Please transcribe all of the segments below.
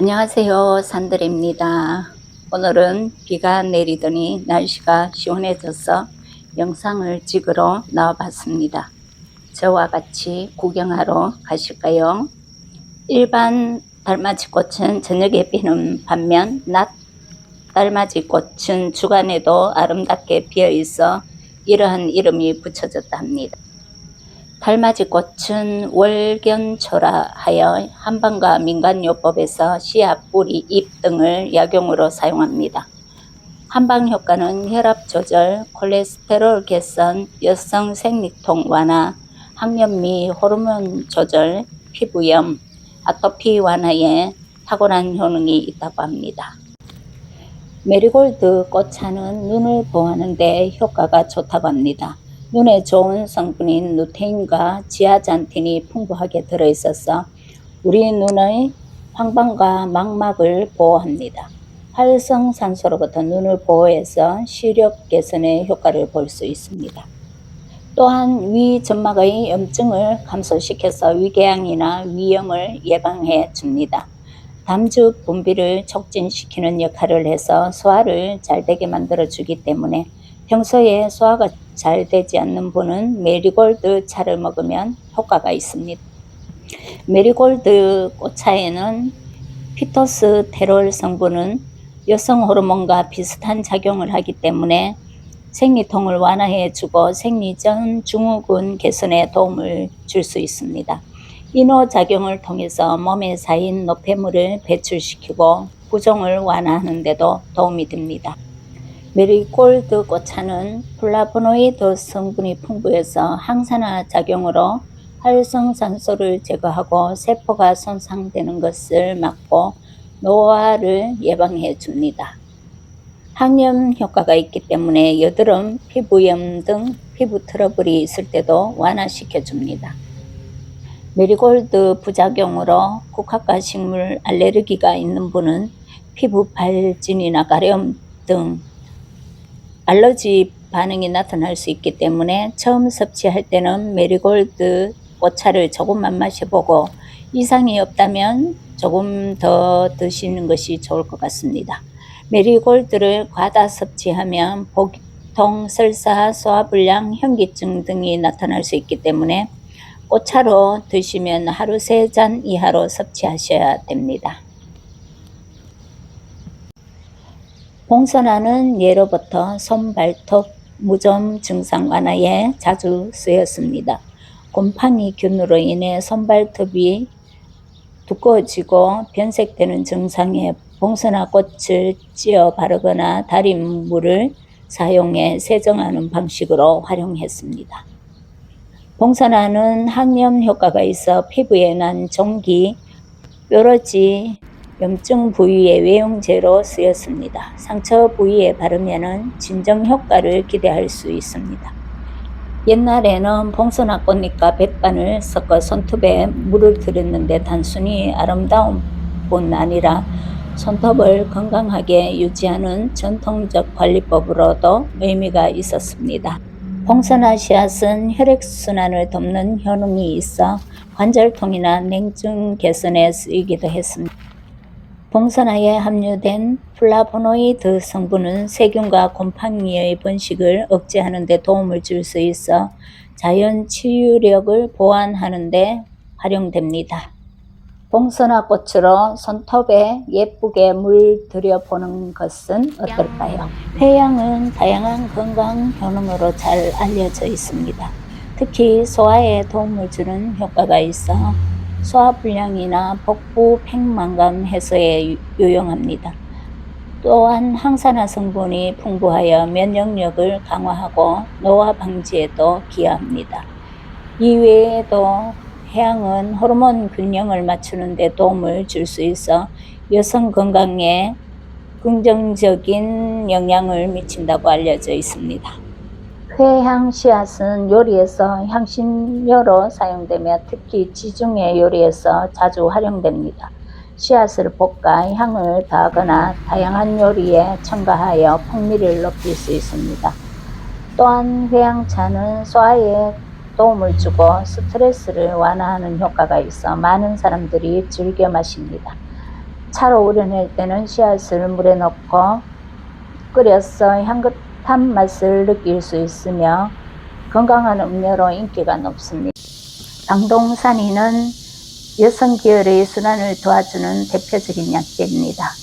안녕하세요. 산들입니다. 오늘은 비가 내리더니 날씨가 시원해져서 영상을 찍으러 나와 봤습니다. 저와 같이 구경하러 가실까요? 일반 달맞이 꽃은 저녁에 피는 반면 낮 달맞이 꽃은 주간에도 아름답게 피어 있어 이러한 이름이 붙여졌다 합니다. 달맞이 꽃은 월견초라 하여 한방과 민간요법에서 씨앗, 뿌리, 잎 등을 약용으로 사용합니다. 한방 효과는 혈압 조절, 콜레스테롤 개선, 여성 생리통 완화, 항염 미 호르몬 조절, 피부염, 아토피 완화에 탁월한 효능이 있다고 합니다. 메리골드 꽃차는 눈을 보호하는 데 효과가 좋다고 합니다. 눈에 좋은 성분인 루테인과 지아잔틴이 풍부하게 들어있어서 우리 눈의 황반과 망막을 보호합니다. 활성산소로부터 눈을 보호해서 시력 개선에 효과를 볼 수 있습니다. 또한 위 점막의 염증을 감소시켜서 위궤양이나 위염을 예방해 줍니다. 담즙 분비를 촉진시키는 역할을 해서 소화를 잘 되게 만들어 주기 때문에 평소에 소화가 잘 되지 않는 분은 메리골드 차를 먹으면 효과가 있습니다. 메리골드 꽃차에는 피토스테롤 성분은 여성 호르몬과 비슷한 작용을 하기 때문에 생리통을 완화해 주고 생리전 증후군 개선에 도움을 줄 수 있습니다. 인호 작용을 통해서 몸에 쌓인 노폐물을 배출시키고 부종을 완화하는 데도 도움이 됩니다. 메리골드 꽃차는 플라보노이드 성분이 풍부해서 항산화 작용으로 활성산소를 제거하고 세포가 손상되는 것을 막고 노화를 예방해 줍니다. 항염 효과가 있기 때문에 여드름, 피부염 등 피부 트러블이 있을 때도 완화시켜 줍니다. 메리골드 부작용으로 국화과 식물 알레르기가 있는 분은 피부 발진이나 가려움 등 알러지 반응이 나타날 수 있기 때문에 처음 섭취할 때는 메리골드 꽃차를 조금만 마셔보고 이상이 없다면 조금 더 드시는 것이 좋을 것 같습니다. 메리골드를 과다 섭취하면 복통, 설사, 소화불량, 현기증 등이 나타날 수 있기 때문에 꽃차로 드시면 하루 세 잔 이하로 섭취하셔야 됩니다. 봉선화는 예로부터 손, 발톱, 무좀 증상 완화에 자주 쓰였습니다. 곰팡이 균으로 인해 손발톱이 두꺼워지고 변색되는 증상에 봉선화 꽃을 찧어 바르거나 달인 물을 사용해 세정하는 방식으로 활용했습니다. 봉선화는 항염 효과가 있어 피부에 난 종기, 뾰루지, 염증 부위의 외용제로 쓰였습니다. 상처 부위에 바르면 진정 효과를 기대할 수 있습니다. 옛날에는 봉선화 꽃잎과 백반을 섞어 손톱에 물을 들였는데 단순히 아름다운 뿐 아니라 손톱을 건강하게 유지하는 전통적 관리법으로도 의미가 있었습니다. 봉선화 씨앗은 혈액순환을 돕는 효능이 있어 관절통이나 냉증 개선에 쓰이기도 했습니다. 봉선화에 함유된 플라보노이드 성분은 세균과 곰팡이의 번식을 억제하는 데 도움을 줄 수 있어 자연 치유력을 보완하는 데 활용됩니다. 봉선화 꽃으로 손톱에 예쁘게 물들여 보는 것은 어떨까요? 회양은 다양한 건강 효능으로 잘 알려져 있습니다. 특히 소화에 도움을 주는 효과가 있어 소화불량이나 복부 팽만감 해소에 유용합니다. 또한 항산화 성분이 풍부하여 면역력을 강화하고 노화 방지에도 기여합니다. 이외에도 해양은 호르몬 균형을 맞추는 데 도움을 줄 수 있어 여성 건강에 긍정적인 영향을 미친다고 알려져 있습니다. 회향 씨앗은 요리에서 향신료로 사용되며 특히 지중해 요리에서 자주 활용됩니다. 씨앗을 볶아 향을 더하거나 다양한 요리에 첨가하여 풍미를 높일 수 있습니다. 또한 회양차는 소화에 도움을 주고 스트레스를 완화하는 효과가 있어 많은 사람들이 즐겨 마십니다. 차로 우려낼 때는 씨앗을 물에 넣고 끓여서 향긋 한 맛을 느낄 수 있으며 건강한 음료로 인기가 높습니다. 방동산이는 여성 계열의 순환을 도와주는 대표적인 약재입니다.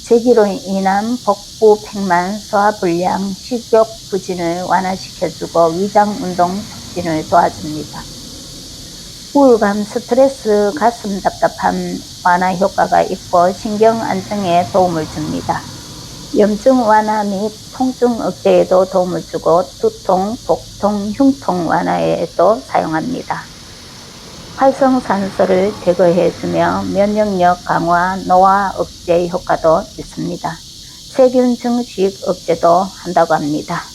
제기로 인한 복부 팽만, 소화 불량, 식욕 부진을 완화시켜주고 위장 운동 촉진을 도와줍니다. 우울감, 스트레스, 가슴 답답함 완화 효과가 있고 신경 안정에 도움을 줍니다. 염증 완화 및 통증 억제에도 도움을 주고 두통, 복통, 흉통 완화에도 사용합니다. 활성산소를 제거해주며 면역력 강화, 노화 억제 효과도 있습니다. 세균 증식 억제도 한다고 합니다.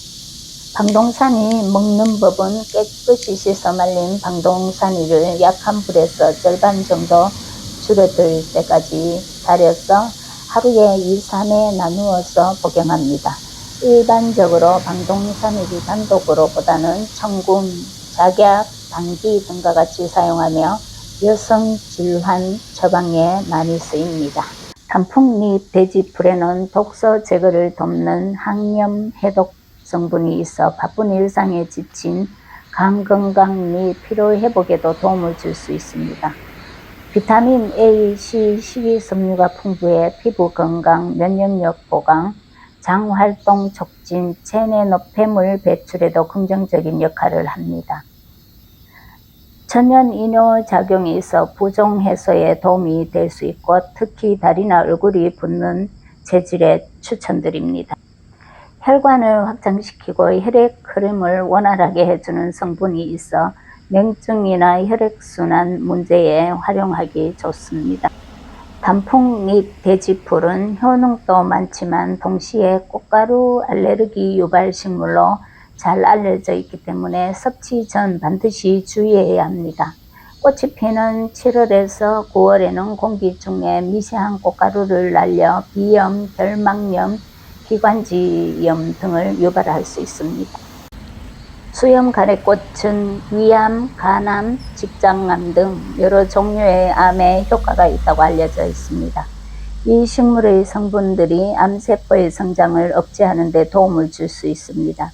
방동산이 먹는 법은 깨끗이 씻어 말린 방동산이를 약한 불에서 절반 정도 줄어들 때까지 달여서 하루에 2, 3회 나누어서 복용합니다. 일반적으로 방동산이를 단독으로 보다는 청군, 작약, 당귀 등과 같이 사용하며 여성 질환 처방에 많이 쓰입니다. 단풍잎 돼지풀에는 독소 제거를 돕는 항염 해독 성분이 있어 바쁜 일상에 지친 간 건강 및 피로 회복에도 도움을 줄 수 있습니다. 비타민 A, C, 식이섬유가 풍부해 피부 건강, 면역력 보강, 장 활동 촉진, 체내 노폐물 배출에도 긍정적인 역할을 합니다. 천연 이뇨 작용이 있어 부종 해소에 도움이 될 수 있고 특히 다리나 얼굴이 붓는 체질에 추천드립니다. 혈관을 확장시키고 혈액 흐름을 원활하게 해주는 성분이 있어 냉증이나 혈액순환 문제에 활용하기 좋습니다. 단풍잎 돼지풀은 효능도 많지만 동시에 꽃가루 알레르기 유발 식물로 잘 알려져 있기 때문에 섭취 전 반드시 주의해야 합니다. 꽃이 피는 7월에서 9월에는 공기 중에 미세한 꽃가루를 날려 비염, 결막염, 기관지염 등을 유발할 수 있습니다. 수염 가래꽃은 위암, 간암, 직장암 등 여러 종류의 암에 효과가 있다고 알려져 있습니다. 이 식물의 성분들이 암세포의 성장을 억제하는 데 도움을 줄 수 있습니다.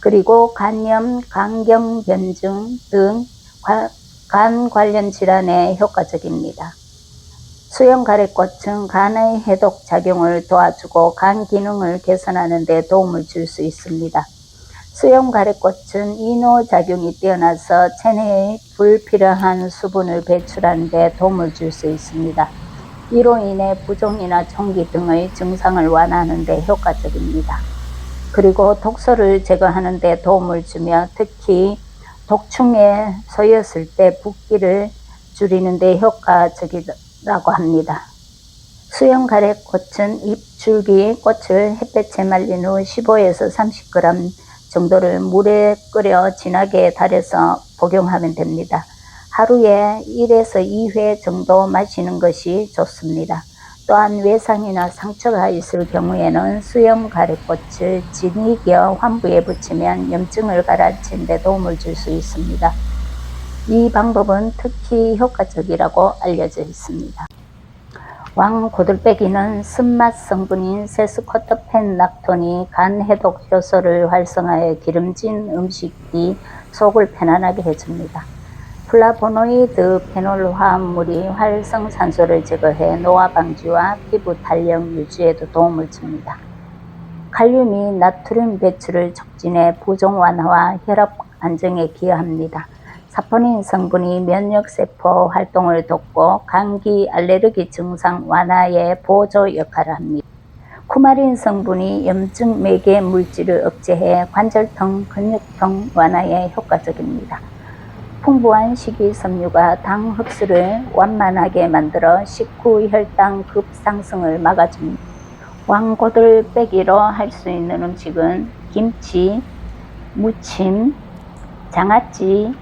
그리고 간염, 간경변증 등 간 관련 질환에 효과적입니다. 수염 가래꽃은 간의 해독 작용을 도와주고 간 기능을 개선하는 데 도움을 줄 수 있습니다. 수염 가래꽃은 이노 작용이 뛰어나서 체내에 불필요한 수분을 배출하는 데 도움을 줄 수 있습니다. 이로 인해 부종이나 총기 등의 증상을 완화하는 데 효과적입니다. 그리고 독소를 제거하는 데 도움을 주며 특히 독충에 쏘였을 때 붓기를 줄이는 데 효과적이라고 합니다. 수영 가래꽃은 잎, 줄기, 꽃을 햇볕에 말린 후 15에서 30g 정도를 물에 끓여 진하게 달여서 복용하면 됩니다. 하루에 1에서 2회 정도 마시는 것이 좋습니다. 또한 외상이나 상처가 있을 경우에는 수염 가래꽃을 진이겨 환부에 붙이면 염증을 가라앉힌 데 도움을 줄 수 있습니다. 이 방법은 특히 효과적이라고 알려져 있습니다. 왕고들빼기는 쓴맛 성분인 세스코트펜 락톤이 간 해독 효소를 활성화해 기름진 음식이 속을 편안하게 해줍니다. 플라보노이드 페놀 화합물이 활성산소를 제거해 노화 방지와 피부 탄력 유지에도 도움을 줍니다. 칼륨이 나트륨 배출을 촉진해 부종 완화와 혈압 안정에 기여합니다. 사포닌 성분이 면역세포 활동을 돕고 감기, 알레르기 증상 완화에 보조 역할을 합니다. 쿠마린 성분이 염증 매개 물질을 억제해 관절통, 근육통 완화에 효과적입니다. 풍부한 식이섬유가 당 흡수를 완만하게 만들어 식후 혈당 급상승을 막아줍니다. 왕고들 빼기로 할 수 있는 음식은 김치, 무침, 장아찌,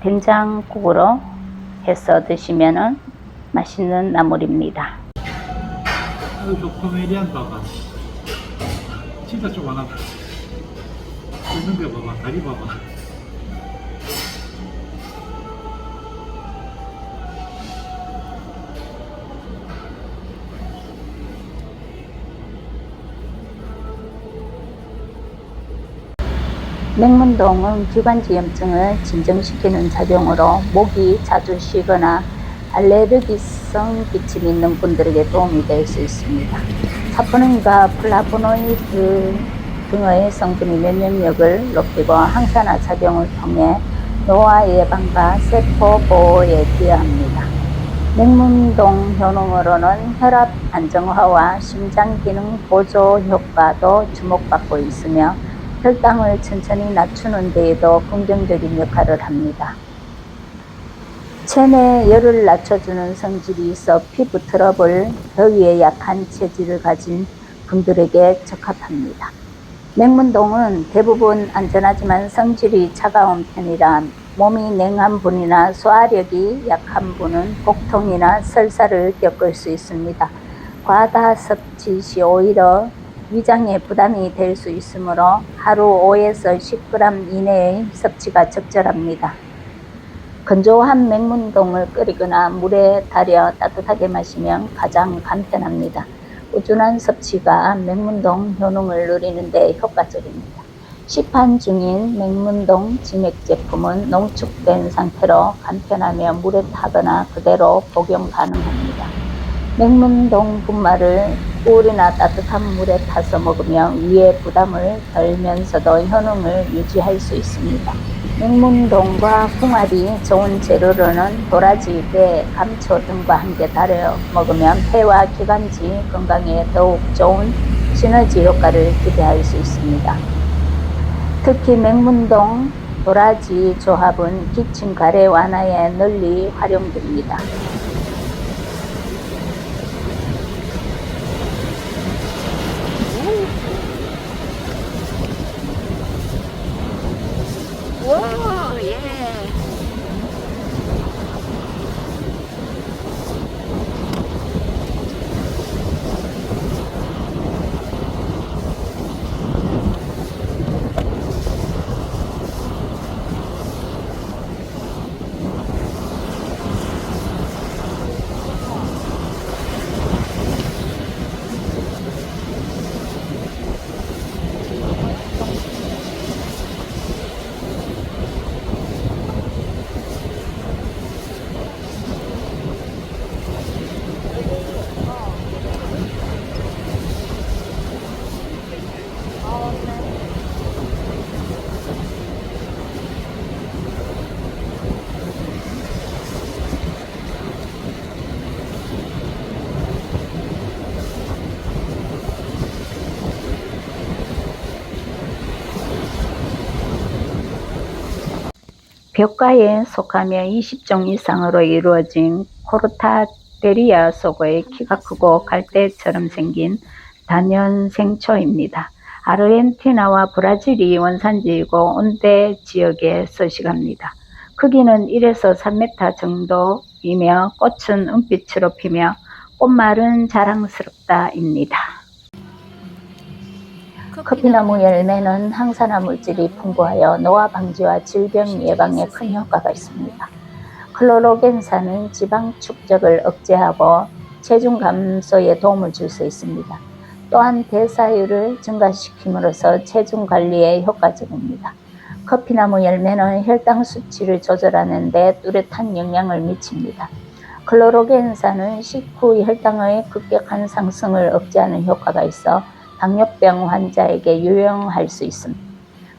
된장국으로 해서 드시면 맛있는 나물입니다. 아유, 저 코미디언 봐봐. 진짜 조그만하다. 뜯는 거 봐봐. 다리 봐봐. 맹문동은 기관지염증을 진정시키는 작용으로 목이 자주 쉬거나 알레르기성 기침이 있는 분들에게 도움이 될 수 있습니다. 사포닌과 플라보노이드 등의 성분이 면역력을 높이고 항산화 작용을 통해 노화 예방과 세포 보호에 기여합니다. 맹문동 효능으로는 혈압 안정화와 심장 기능 보조 효과도 주목받고 있으며 혈당을 천천히 낮추는 데에도 긍정적인 역할을 합니다. 체내 열을 낮춰주는 성질이 있어 피부 트러블, 더위에 약한 체질을 가진 분들에게 적합합니다. 맹문동은 대부분 안전하지만 성질이 차가운 편이라 몸이 냉한 분이나 소화력이 약한 분은 복통이나 설사를 겪을 수 있습니다. 과다 섭취 시 오히려 위장에 부담이 될 수 있으므로 하루 5에서 10g 이내의 섭취가 적절합니다. 건조한 맹문동을 끓이거나 물에 달여 따뜻하게 마시면 가장 간편합니다. 꾸준한 섭취가 맹문동 효능을 누리는데 효과적입니다. 시판 중인 맹문동 진액 제품은 농축된 상태로 간편하며 물에 타거나 그대로 복용 가능합니다. 맹문동 분말을 꿀이나 따뜻한 물에 타서 먹으면 위에 부담을 덜면서도 효능을 유지할 수 있습니다. 맹문동과 홍합이 좋은 재료로는 도라지, 배, 감초 등과 함께 달여 먹으면 폐와 기관지 건강에 더욱 좋은 시너지 효과를 기대할 수 있습니다. 특히 맹문동 도라지 조합은 기침 가래 완화에 널리 활용됩니다. 오, 예. 벽가에 속하며 20종 이상으로 이루어진 코르타데리아 속의 키가 크고 갈대처럼 생긴 단연 생초입니다. 아르헨티나와 브라질이 원산지이고 온대 지역에 서식합니다. 크기는 1에서 3m 정도이며 꽃은 은빛으로 피며 꽃말은 자랑스럽다입니다. 커피나무 열매는 항산화 물질이 풍부하여 노화 방지와 질병 예방에 큰 효과가 있습니다. 클로로겐산은 지방 축적을 억제하고 체중 감소에 도움을 줄 수 있습니다. 또한 대사율을 증가시킴으로써 체중 관리에 효과적입니다. 커피나무 열매는 혈당 수치를 조절하는 데 뚜렷한 영향을 미칩니다. 클로로겐산은 식후 혈당의 급격한 상승을 억제하는 효과가 있어 당뇨병 환자에게 유용할 수 있습니다.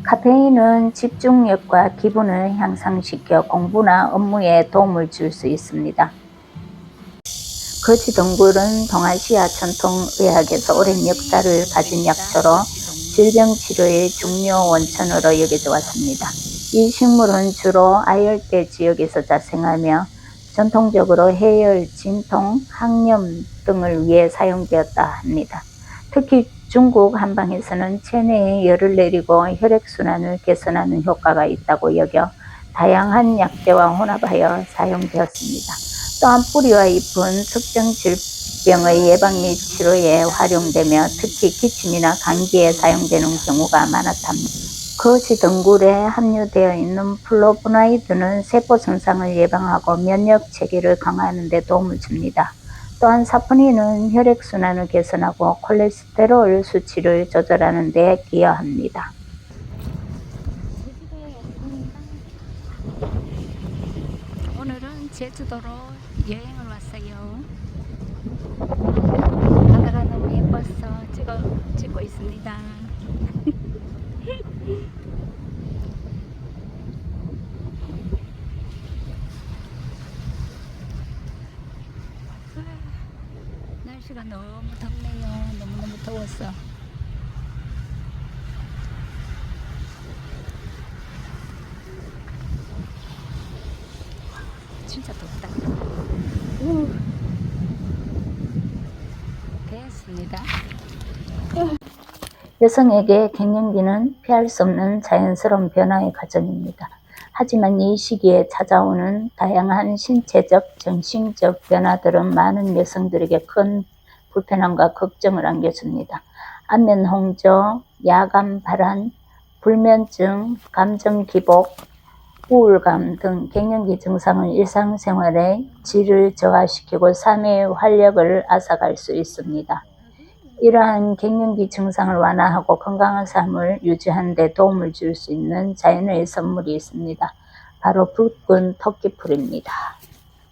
카페인은 집중력과 기분을 향상시켜 공부나 업무에 도움을 줄 수 있습니다. 거지덩굴은 동아시아 전통 의학에서 오랜 역사를 가진 약초로 질병 치료의 중요 원천으로 여겨져 왔습니다. 이 식물은 주로 아열대 지역에서 자생하며 전통적으로 해열, 진통, 항염 등을 위해 사용되었다 합니다. 특히 중국 한방에서는 체내에 열을 내리고 혈액순환을 개선하는 효과가 있다고 여겨 다양한 약재와 혼합하여 사용되었습니다. 또한 뿌리와 잎은 특정 질병의 예방 및 치료에 활용되며 특히 기침이나 감기에 사용되는 경우가 많았답니다. 거지 덩굴에 함유되어 있는 플로보나이드는 세포 손상을 예방하고 면역 체계를 강화하는 데 도움을 줍니다. 또한 사포닌은 혈액순환을 개선하고 콜레스테롤 수치를 조절하는 데 기여합니다. 오늘은 제주도로 여행을 왔어요. 바다가 너무 예뻐서 찍어, 찍고 있습니다. 날씨가 너무 덥네요. 너무너무 더웠어. 진짜 덥다. 우. 됐습니다. 여성에게 갱년기는 피할 수 없는 자연스러운 변화의 과정입니다. 하지만 이 시기에 찾아오는 다양한 신체적, 정신적 변화들은 많은 여성들에게 큰 불편함과 걱정을 안겨줍니다. 안면 홍조, 야간 발한, 불면증, 감정 기복, 우울감 등 갱년기 증상은 일상생활의 질을 저하시키고 삶의 활력을 앗아갈 수 있습니다. 이러한 갱년기 증상을 완화하고 건강한 삶을 유지하는 데 도움을 줄 수 있는 자연의 선물이 있습니다. 바로 붉은 토끼풀입니다.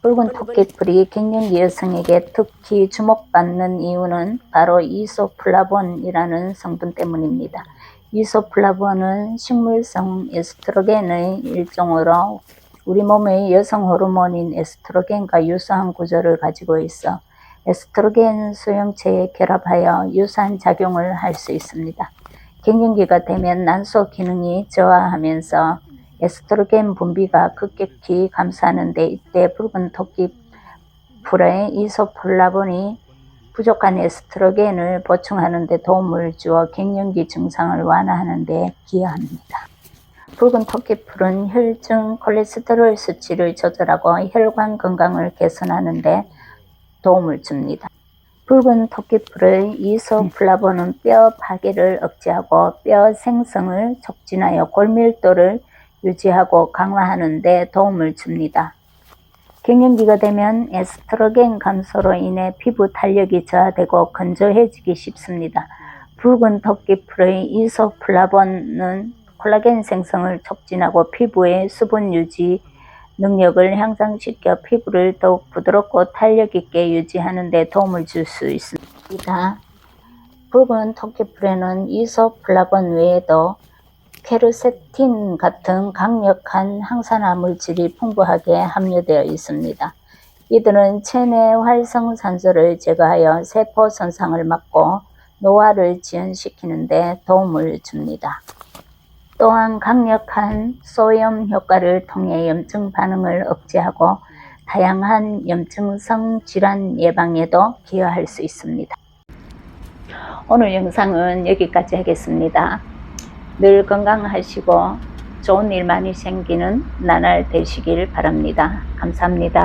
붉은 토끼풀이 갱년기 여성에게 특히 주목받는 이유는 바로 이소플라본이라는 성분 때문입니다. 이소플라본은 식물성 에스트로겐의 일종으로 우리 몸의 여성 호르몬인 에스트로겐과 유사한 구조를 가지고 있어 에스트로겐 수용체에 결합하여 유사한 작용을 할 수 있습니다. 갱년기가 되면 난소 기능이 저하하면서 에스트로겐 분비가 급격히 감소하는데 이때 붉은 토끼 풀의 이소플라본이 부족한 에스트로겐을 보충하는 데 도움을 주어 갱년기 증상을 완화하는 데 기여합니다. 붉은 토끼풀은 혈중 콜레스테롤 수치를 조절하고 혈관 건강을 개선하는 데 도움을 줍니다. 붉은 토끼풀의 이소플라본은 뼈 파괴를 억제하고 뼈 생성을 촉진하여 골밀도를 유지하고 강화하는 데 도움을 줍니다. 갱년기가 되면 에스트로겐 감소로 인해 피부 탄력이 저하되고 건조해지기 쉽습니다. 붉은 토끼풀의 이소플라본은 콜라겐 생성을 촉진하고 피부의 수분 유지 능력을 향상시켜 피부를 더욱 부드럽고 탄력 있게 유지하는 데 도움을 줄 수 있습니다. 붉은 토끼풀에는 이소플라본 외에도 케르세틴 같은 강력한 항산화 물질이 풍부하게 함유되어 있습니다. 이들은 체내 활성산소를 제거하여 세포 손상을 막고 노화를 지연시키는 데 도움을 줍니다. 또한 강력한 소염 효과를 통해 염증 반응을 억제하고 다양한 염증성 질환 예방에도 기여할 수 있습니다. 오늘 영상은 여기까지 하겠습니다. 늘 건강하시고 좋은 일 많이 생기는 나날 되시길 바랍니다. 감사합니다.